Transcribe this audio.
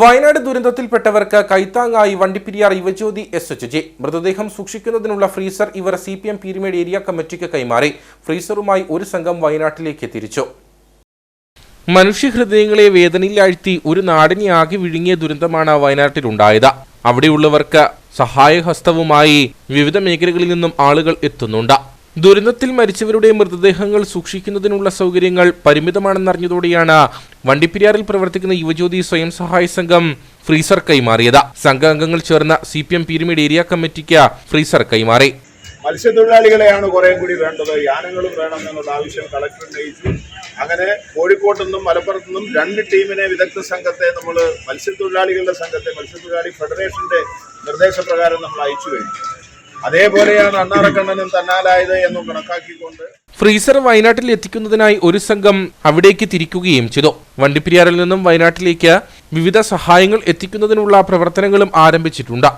വയനാട് ദുരന്തത്തിൽപ്പെട്ടവർക്ക് കൈത്താങ്ങായി Vandiperiyar Yuvajyothi S H G മൃതദേഹം സൂക്ഷിക്കുന്നതിനുള്ള ഫ്രീസർ ഇവർ C P M Peermade area കമ്മിറ്റിക്ക് കൈമാറി. ഫ്രീസറുമായി ഒരു സംഘം വയനാട്ടിലേക്ക് തിരിച്ചു മനുഷ്യഹൃദയങ്ങളെ വേദനയിലാഴ്ത്തി ഒരു നാടിനെ ആകെ വിഴുങ്ങിയ ദുരന്തമാണ് വയനാട്ടിലുണ്ടായത്. അവിടെയുള്ളവർക്ക് സഹായഹസ്തവുമായി വിവിധ മേഖലകളിൽ നിന്നും ആളുകൾ എത്തുന്നുണ്ട്. ദുരന്തത്തിൽ മരിച്ചവരുടെ മൃതദേഹങ്ങൾ സൂക്ഷിക്കുന്നതിനുള്ള സൗകര്യങ്ങൾ പരിമിതമാണെന്നറിഞ്ഞതോടെയാണ് വണ്ടിപ്പെരിയാറിൽ പ്രവർത്തിക്കുന്ന യുവജ്യോതി സ്വയം സഹായ സംഘം ഫ്രീസർ കൈമാറിയത്. സംഘാംഗങ്ങൾ ചേർന്ന C P M Peermade area കമ്മിറ്റിക്ക് ഫ്രീസർ കൈമാറി. മത്സ്യത്തൊഴിലാളികളെയാണ് കുറേ കൂടി വേണ്ടത്. യാനങ്ങളും വേണം എന്നുള്ള ആവശ്യം കളക്ടർ ഉന്നയിച്ചു അങ്ങനെ കോഴിക്കോട്ടു നിന്നും മലപ്പുറത്തു നിന്നും രണ്ട് ടീമിനെ വിദഗ്ധ സംഘത്തെ നമ്മൾ മത്സ്യത്തൊഴിലാളികളുടെ സംഘത്തെ മത്സ്യത്തൊഴിലാളി ഫെഡറേഷന്റെ നിർദ്ദേശപ്രകാരം നമ്മൾ അയച്ചു കഴിഞ്ഞു. അതേപോലെയാണ് അണ്ണാറക്കണ്ണനും തന്നാലായത് എന്നും കണക്കാക്കിക്കൊണ്ട് ഫ്രീസർ വയനാട്ടിൽ എത്തിക്കുന്നതിനായി ഒരു സംഘം അവിടേക്ക് തിരിക്കുകയും ചെയ്തു. വണ്ടിപ്പെരിയാറിൽ നിന്നും വയനാട്ടിലേക്ക് വിവിധ സഹായങ്ങൾ എത്തിക്കുന്നതിനുള്ള പ്രവർത്തനങ്ങളും ആരംഭിച്ചിട്ടുണ്ട്.